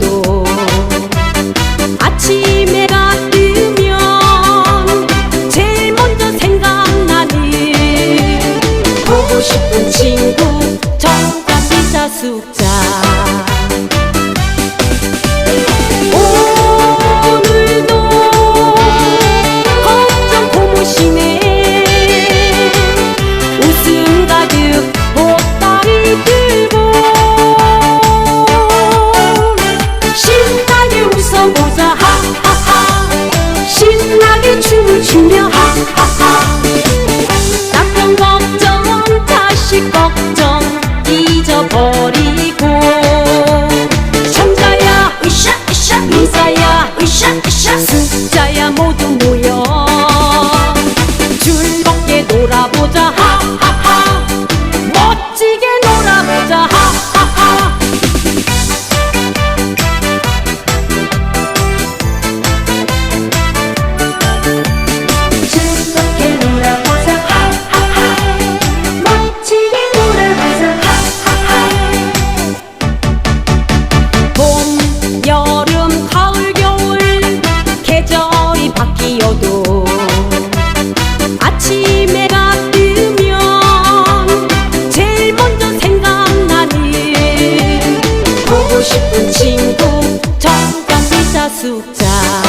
দোষ 버리고. 천자야 으쌰 으쌰 인사야 으쌰 으쌰. 숫자 친구 정감 비자 숙자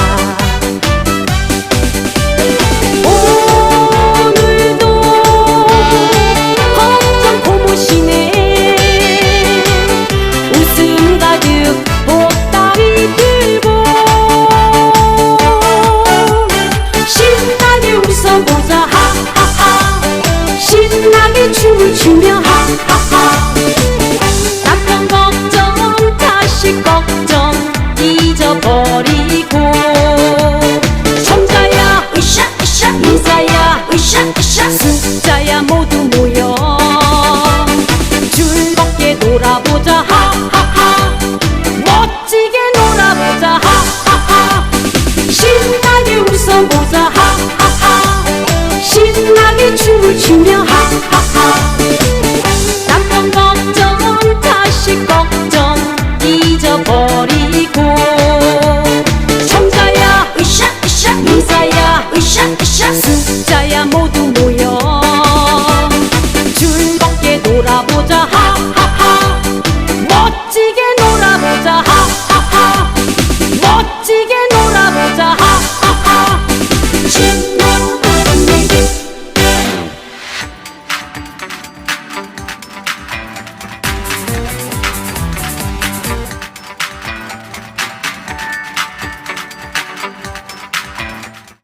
不算好